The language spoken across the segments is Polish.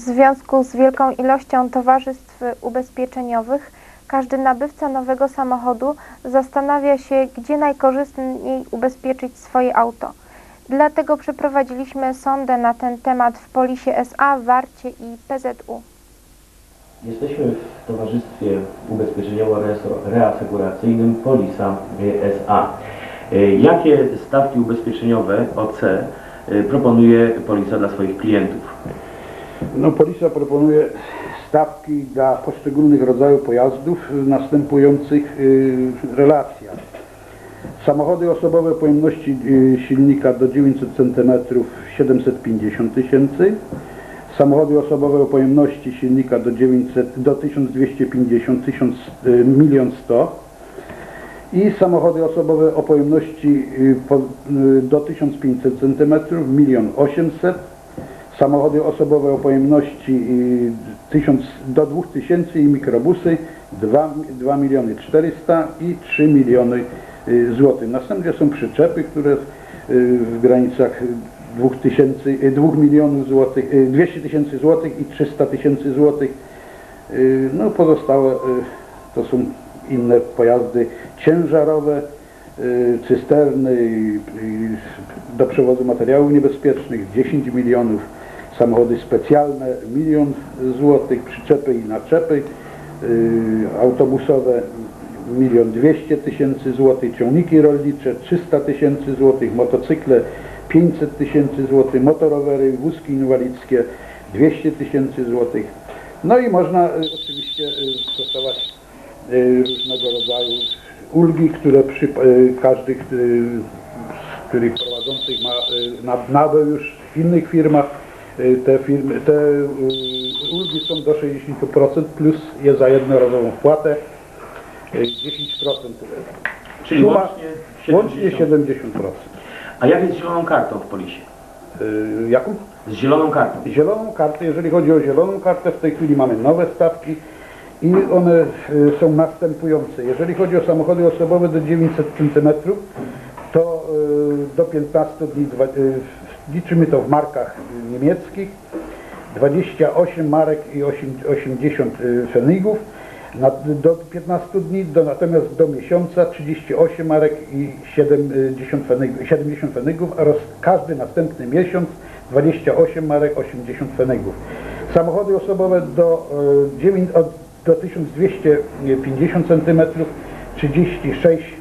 związku z wielką ilością towarzystw ubezpieczeniowych każdy nabywca nowego samochodu zastanawia się, gdzie najkorzystniej ubezpieczyć swoje auto. Dlatego przeprowadziliśmy sondę na ten temat w Polisie SA, Warcie i PZU. Jesteśmy w towarzystwie ubezpieczeniowo-reasekuracyjnym Polisa SA. Jakie stawki ubezpieczeniowe OC y, proponuje Polisa dla swoich klientów? No, Polisa proponuje stawki dla poszczególnych rodzajów pojazdów w następujących y, relacjach. Samochody osobowe pojemności y, silnika do 900 cm 750 tysięcy. Samochody osobowe o pojemności silnika do 900 do 1250 1000 y, milion 100 i samochody osobowe o pojemności po, do 1500 cm milion 800 samochody osobowe o pojemności y, 1000 do 2000 i mikrobusy 2, 2 miliony 400 i 3 miliony y, złotych. Następnie są przyczepy, które y, w granicach 2000, y, 2 milionów złotych, y, 200 tysięcy złotych i 300 tysięcy złotych. Y, No pozostałe y, to są inne pojazdy ciężarowe, y, cysterny y, y, do przewozu materiałów niebezpiecznych 10 milionów, samochody specjalne milion złotych, przyczepy i naczepy, y, autobusowe milion dwieście tysięcy złotych, ciągniki rolnicze 300 tysięcy złotych, motocykle 500 tysięcy złotych, motorowery, wózki inwalidzkie 200 tysięcy złotych. No i można y, oczywiście y, stosować różnego rodzaju ulgi, które przy, każdy, z których prowadzących ma na- nabył już w innych firmach. Y, Te, firmy, te y, ulgi są do 60% plus je za jednorazową wpłatę y, 10%. Czyli Suma- łącznie łącznie 70. 70%. A jak jest z zieloną kartą w Polisie? Y, Jaką? Z zieloną kartą. Zieloną kartę, jeżeli chodzi o zieloną kartę, w tej chwili mamy nowe stawki i one y, są następujące. Jeżeli chodzi o samochody osobowe do 900 cm, to y, do 15 dni, y, liczymy to w markach y, niemieckich, 28 marek i osiem- 80 y, fenigów, na, do 15 dni, do, natomiast do miesiąca 38 marek i 70 fenygów, 70 fenygów oraz każdy następny miesiąc 28 marek 80 fenygów. Samochody osobowe do, e, 9, od, do 1250 cm 36 mm,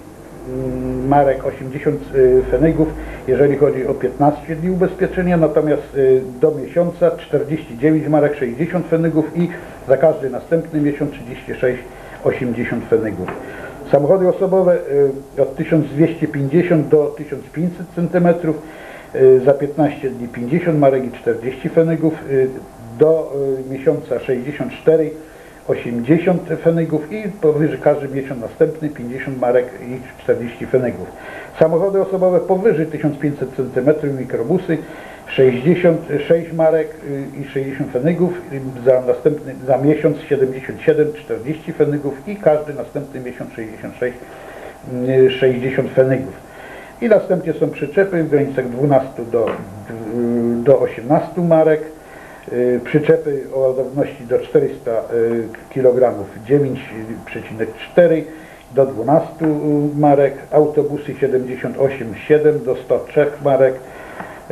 marek 80 y, fenygów, jeżeli chodzi o 15 dni ubezpieczenia, natomiast y, do miesiąca 49 marek 60 fenygów i za każdy następny miesiąc 36 80 fenygów. Samochody osobowe y, od 1250 do 1500 cm za 15 dni 50 marek i 40 fenygów, do miesiąca 64 80 fenygów i powyżej każdy miesiąc następny 50 marek i 40 fenygów. Samochody osobowe powyżej 1500 cm mikrobusy 66 marek y, i 60 fenygów, y, za następny za miesiąc 77 40 fenygów i każdy następny miesiąc 66 y, 60 fenygów. I następnie są przyczepy w granicach 12 do, do 18 marek. Y, Przyczepy o ładowności do 400 kg 9,4 do 12 marek, autobusy 78,7 do 103 marek.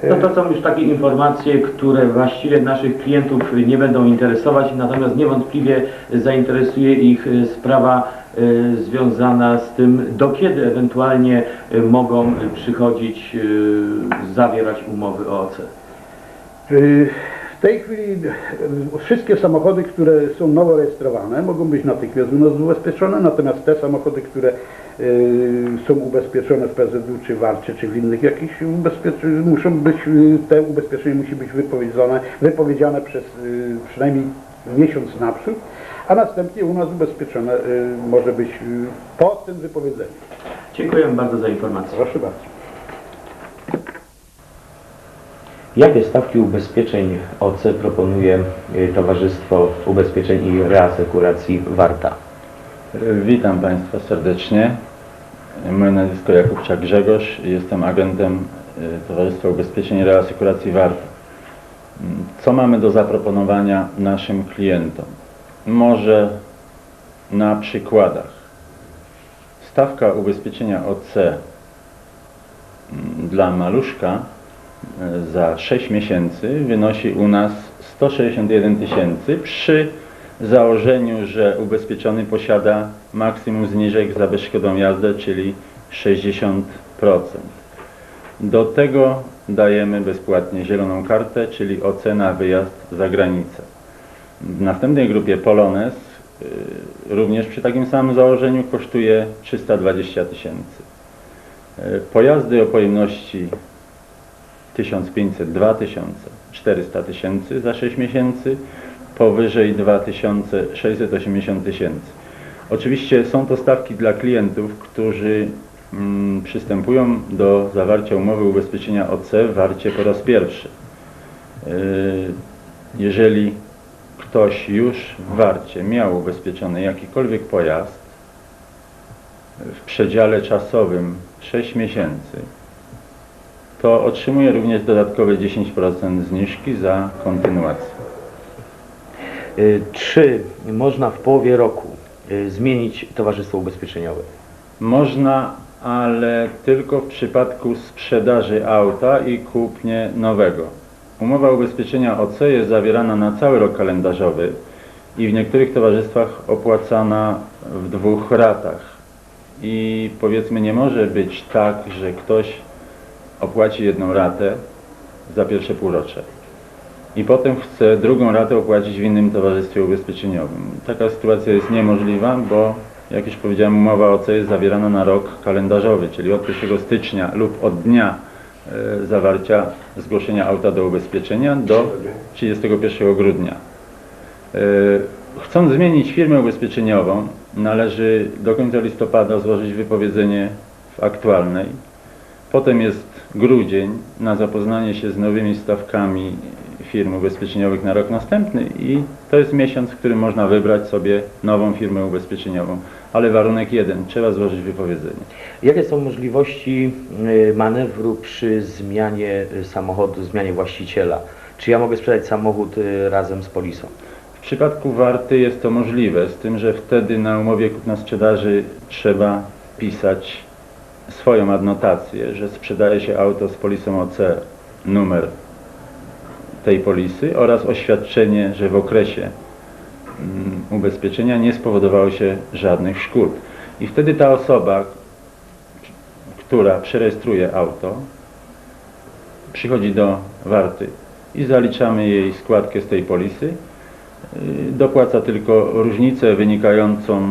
Y, No to są już takie informacje, które właściwie naszych klientów nie będą interesować, natomiast niewątpliwie zainteresuje ich y, sprawa y, związana z tym, do kiedy ewentualnie y, mogą y, przychodzić, y, zawierać umowy o OC. W tej chwili y, wszystkie samochody, które są nowo rejestrowane, mogą być natychmiast u nas ubezpieczone, natomiast te samochody, które y, są ubezpieczone w PZU, czy Warcie, czy w innych jakichś ubezpieczeniach, muszą być, y, te ubezpieczenie musi być wypowiedziane, wypowiedziane przez przynajmniej miesiąc naprzód, a następnie u nas ubezpieczone może być po tym wypowiedzeniu. Dziękujemy bardzo za informację. Proszę bardzo. Jakie stawki ubezpieczeń OC proponuje y, Towarzystwo Ubezpieczeń i Reasekuracji Warta? Witam Państwa serdecznie. Moje nazwisko Jakubczak Grzegorz. Jestem agentem y, Towarzystwa Ubezpieczeń i Reasekuracji Warta. Co mamy do zaproponowania naszym klientom? Może na przykładach. Stawka ubezpieczenia OC dla maluszka e, za 6 miesięcy wynosi u nas 161 tysięcy przy założeniu, że ubezpieczony posiada maksimum zniżek za bezszkodą jazdę, czyli 60%. Do tego dajemy bezpłatnie zieloną kartę, czyli ocena wyjazd za granicę. W następnej grupie Polones y, również przy takim samym założeniu kosztuje 320 tysięcy. Y, Pojazdy o pojemności 1500, 2000, 400 tysięcy za 6 miesięcy, powyżej 2680 tysięcy. Oczywiście są to stawki dla klientów, którzy mm, przystępują do zawarcia umowy ubezpieczenia OC w warcie po raz pierwszy. Yy, Jeżeli ktoś już w warcie miał ubezpieczony jakikolwiek pojazd w przedziale czasowym 6 miesięcy, to otrzymuje również dodatkowe 10% zniżki za kontynuację. Y, Czy można w połowie roku y, zmienić towarzystwo ubezpieczeniowe? Można, ale tylko w przypadku sprzedaży auta i kupnie nowego. Umowa ubezpieczenia OC jest zawierana na cały rok kalendarzowy i w niektórych towarzystwach opłacana w dwóch ratach. I powiedzmy nie może być tak, że ktoś opłaci jedną ratę za pierwsze półrocze i potem chce drugą ratę opłacić w innym towarzystwie ubezpieczeniowym. Taka sytuacja jest niemożliwa, bo jak już powiedziałem, umowa OC jest zawierana na rok kalendarzowy, czyli od 1 stycznia lub od dnia e, zawarcia zgłoszenia auta do ubezpieczenia do 31 grudnia. E, Chcąc zmienić firmę ubezpieczeniową, należy do końca listopada złożyć wypowiedzenie w aktualnej. Potem jest grudzień na zapoznanie się z nowymi stawkami firm ubezpieczeniowych na rok następny i to jest miesiąc, w którym można wybrać sobie nową firmę ubezpieczeniową. Ale warunek jeden, trzeba złożyć wypowiedzenie. Jakie są możliwości y, manewru przy zmianie y, samochodu, zmianie właściciela? Czy ja mogę sprzedać samochód y, razem z polisą? W przypadku warty jest to możliwe, z tym, że wtedy na umowie kupna-sprzedaży trzeba pisać swoją adnotację, że sprzedaje się auto z polisą OC, numer tej polisy oraz oświadczenie, że w okresie mm, ubezpieczenia nie spowodowało się żadnych szkód. I wtedy ta osoba, która przerejestruje auto, przychodzi do warty i zaliczamy jej składkę z tej polisy. Yy, Dopłaca tylko różnicę wynikającą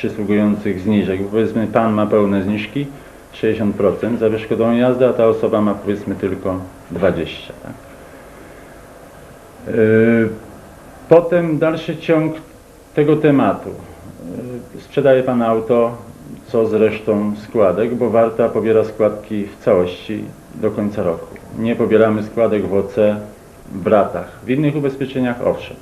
przysługujących zniżek. Powiedzmy, pan ma pełne zniżki 60% za wyszkodą jazdy, a ta osoba ma powiedzmy tylko 20%. Tak? Yy, Potem dalszy ciąg tego tematu. Yy, Sprzedaje Pan auto, co z resztą składek, bo warta pobiera składki w całości do końca roku. Nie pobieramy składek w OC w ratach. W innych ubezpieczeniach owszem.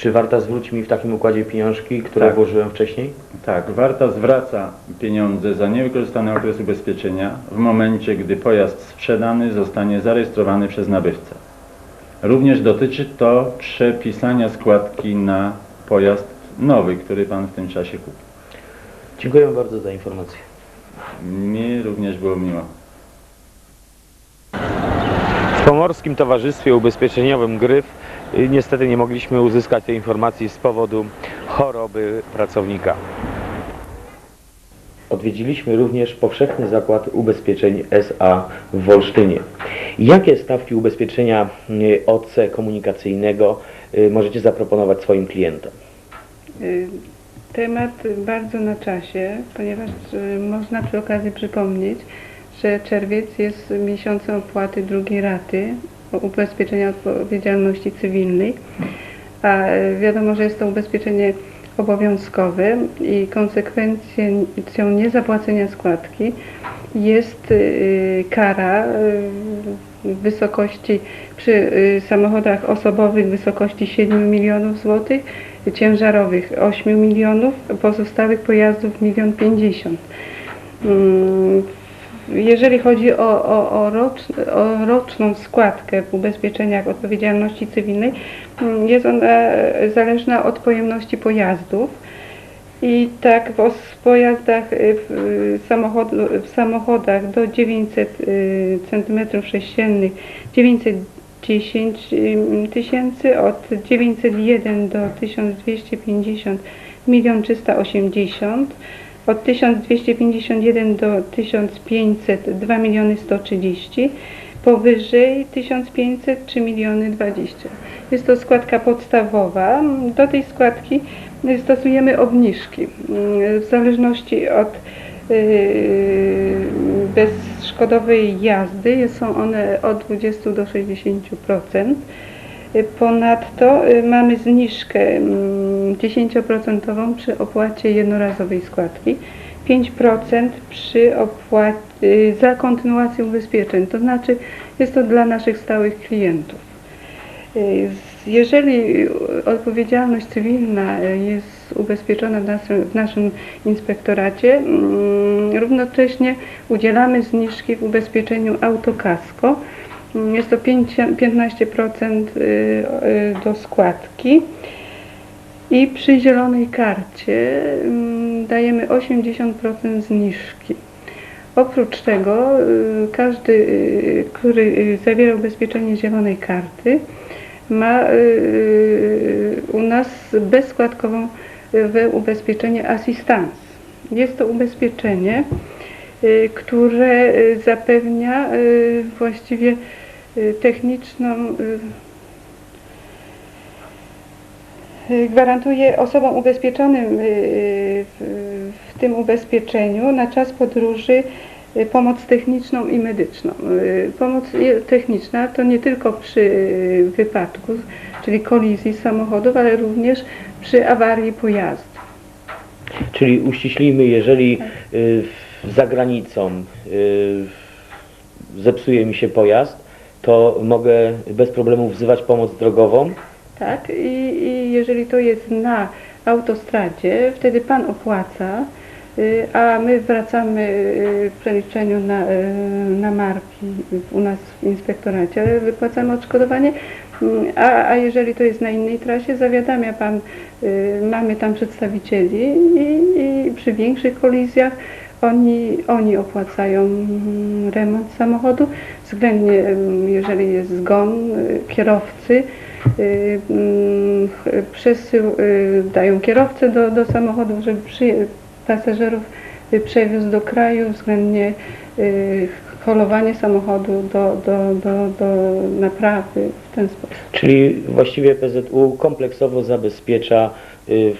Czy warta zwróci mi w takim układzie pieniążki, które Tak. włożyłem wcześniej? Tak, warta zwraca pieniądze za niewykorzystany okres ubezpieczenia w momencie, gdy pojazd sprzedany zostanie zarejestrowany przez nabywcę. Również dotyczy to przepisania składki na pojazd nowy, który Pan w tym czasie kupi. Dziękuję bardzo za informację. Mi również było miło. W Pomorskim Towarzystwie Ubezpieczeniowym Gryf niestety nie mogliśmy uzyskać tej informacji z powodu choroby pracownika. Odwiedziliśmy również Powszechny Zakład Ubezpieczeń SA w Wolsztynie. Jakie stawki ubezpieczenia y, OC komunikacyjnego y, możecie zaproponować swoim klientom? Y, Temat bardzo na czasie, ponieważ y, można przy okazji przypomnieć, że czerwiec jest miesiącem opłaty drugiej raty ubezpieczenia odpowiedzialności cywilnej, a y, wiadomo, że jest to ubezpieczenie obowiązkowe i konsekwencją niezapłacenia składki jest y, kara y, w wysokości przy y, samochodach osobowych w wysokości 7 milionów złotych, ciężarowych 8 milionów, pozostałych pojazdów 1 50. Mm, Jeżeli chodzi o, o, o, rocz, o roczną składkę w ubezpieczeniach odpowiedzialności cywilnej, mm, jest ona e, zależna od pojemności pojazdów. I tak w pojazdach, y, w, samochodu, w samochodach do 900 cm3 910 y, tysięcy, od 901 do 1250 1 380 od 1251 do 1500 2 miliony 130 powyżej 1500 3 miliony 20. Jest to składka podstawowa. Do tej składki stosujemy obniżki w zależności od yy, bezszkodowej jazdy. Są one od 20 do 60%. Ponadto y, mamy zniżkę mm, 10% przy opłacie jednorazowej składki, 5% przy opłacie za kontynuację ubezpieczeń, to znaczy jest to dla naszych stałych klientów. Y, Jeżeli odpowiedzialność cywilna y, jest ubezpieczona w naszym, w naszym inspektoracie, mm, równocześnie udzielamy zniżki w ubezpieczeniu autokasko. Jest to pięć- 15% y, y, do składki. I przy zielonej karcie mm, dajemy 80% zniżki. Oprócz tego y, każdy, który zawiera ubezpieczenie zielonej karty, ma u nas bezskładkową we ubezpieczenie asystans. Jest to ubezpieczenie, które y, zapewnia y, właściwie y, techniczną y, y, gwarantuje osobom ubezpieczonym y, w, w tym ubezpieczeniu na czas podróży y, pomoc techniczną i medyczną. Y, Pomoc techniczna to nie tylko przy y, wypadku, czyli kolizji samochodów, ale również przy awarii pojazdu. Czyli uściślimy, jeżeli y, za granicą y, zepsuje mi się pojazd, to mogę bez problemu wzywać pomoc drogową. Tak, i, i jeżeli to jest na autostradzie, wtedy pan opłaca, y, a my wracamy y, w przeliczeniu na, na marki u nas w inspektoracie, wypłacamy odszkodowanie, mm, a, a jeżeli to jest na innej trasie, zawiadamia pan, mamy tam przedstawicieli i, i przy większych kolizjach oni, oni opłacają mm, remont samochodu, względnie jeżeli jest zgon y, kierowcy, y, mm, przesył, y, dają kierowcę do, do samochodu, żeby pasażerów przewiózł do kraju, względnie holowanie samochodu do, do, do, do naprawy w ten sposób. Czyli właściwie PZU kompleksowo zabezpiecza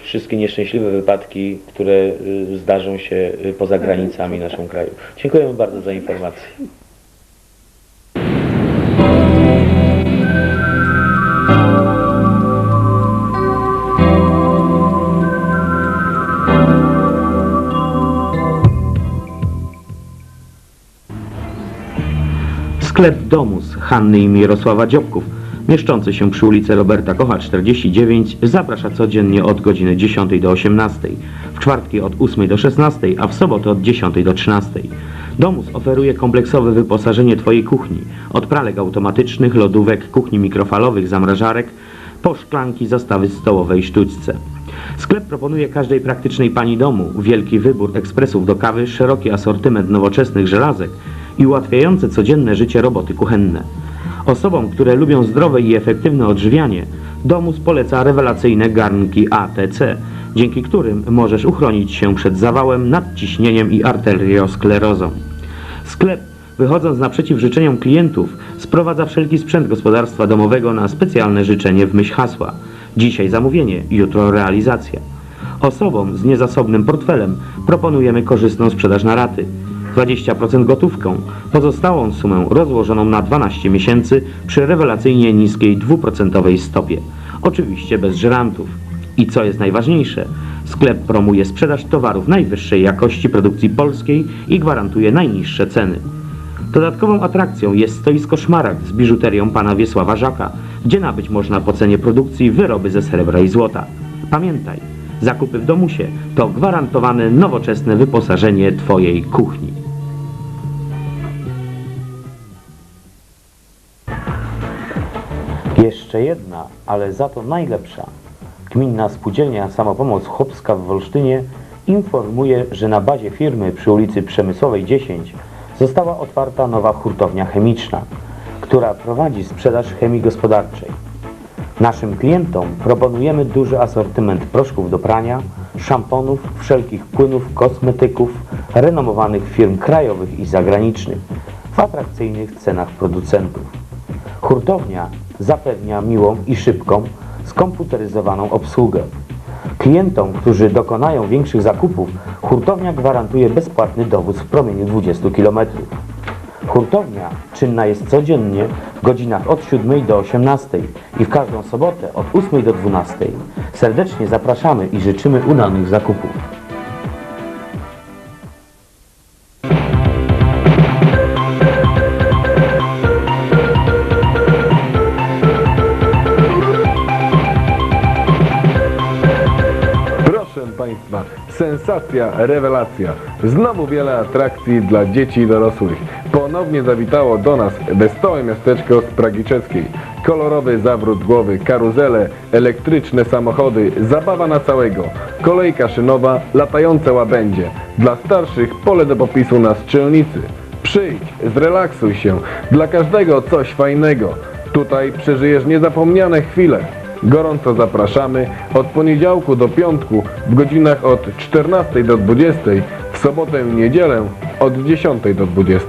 wszystkie nieszczęśliwe wypadki, które y, zdarzą się y, poza granicami naszego kraju. Dziękujemy bardzo za informację. Sklep Domus Hanny i Mirosława Dziobków, mieszczący się przy ulicy Roberta Kocha 49, zaprasza codziennie od godziny 10 do 18, w czwartki od 8 do 16, a w soboty od 10 do 13. Domus oferuje kompleksowe wyposażenie Twojej kuchni, od pralek automatycznych, lodówek, kuchni mikrofalowych, zamrażarek, po szklanki, zastawy stołowe i sztućce. Sklep proponuje każdej praktycznej pani domu wielki wybór ekspresów do kawy, szeroki asortyment nowoczesnych żelazek i ułatwiające codzienne życie roboty kuchenne. Osobom, które lubią zdrowe i efektywne odżywianie, Domus poleca rewelacyjne garnki ATC, dzięki którym możesz uchronić się przed zawałem, nadciśnieniem i arteriosklerozą. Sklep, wychodząc naprzeciw życzeniom klientów, sprowadza wszelki sprzęt gospodarstwa domowego na specjalne życzenie w myśl hasła. Dzisiaj zamówienie, jutro realizacja. Osobom z niezasobnym portfelem proponujemy korzystną sprzedaż na raty. 20% gotówką, pozostałą sumę rozłożoną na 12 miesięcy przy rewelacyjnie niskiej 2% stopie. Oczywiście bez żerantów. I co jest najważniejsze, sklep promuje sprzedaż towarów najwyższej jakości produkcji polskiej i gwarantuje najniższe ceny. Dodatkową atrakcją jest stoisko Szmaragd z biżuterią pana Wiesława Żaka, gdzie nabyć można po cenie produkcji wyroby ze srebra i złota. Pamiętaj, zakupy w domusie to gwarantowane nowoczesne wyposażenie Twojej kuchni. Jeszcze jedna, ale za to najlepsza. Gminna Spółdzielnia Samopomoc Chłopska w Wolsztynie informuje, że na bazie firmy przy ulicy Przemysłowej 10 została otwarta nowa hurtownia chemiczna, która prowadzi sprzedaż chemii gospodarczej. Naszym klientom proponujemy duży asortyment proszków do prania, szamponów, wszelkich płynów, kosmetyków, renomowanych firm krajowych i zagranicznych w atrakcyjnych cenach producentów. Hurtownia zapewnia miłą i szybką, skomputeryzowaną obsługę. Klientom, którzy dokonają większych zakupów, hurtownia gwarantuje bezpłatny dowóz w promieniu 20 km. Hurtownia czynna jest codziennie w godzinach od 7 do 18 i w każdą sobotę od 8 do 12. Serdecznie zapraszamy i życzymy udanych zakupów. Sensacja, rewelacja. Znowu wiele atrakcji dla dzieci i dorosłych. Ponownie zawitało do nas wesołe miasteczko z Pragi Czeskiej. Kolorowy zawrót głowy, karuzele, elektryczne samochody, zabawa na całego, kolejka szynowa, latające łabędzie. Dla starszych pole do popisu na strzelnicy. Przyjdź, zrelaksuj się. Dla każdego coś fajnego. Tutaj przeżyjesz niezapomniane chwile. Gorąco zapraszamy od poniedziałku do piątku w godzinach od 14 do 20, w sobotę i niedzielę od 10 do 20.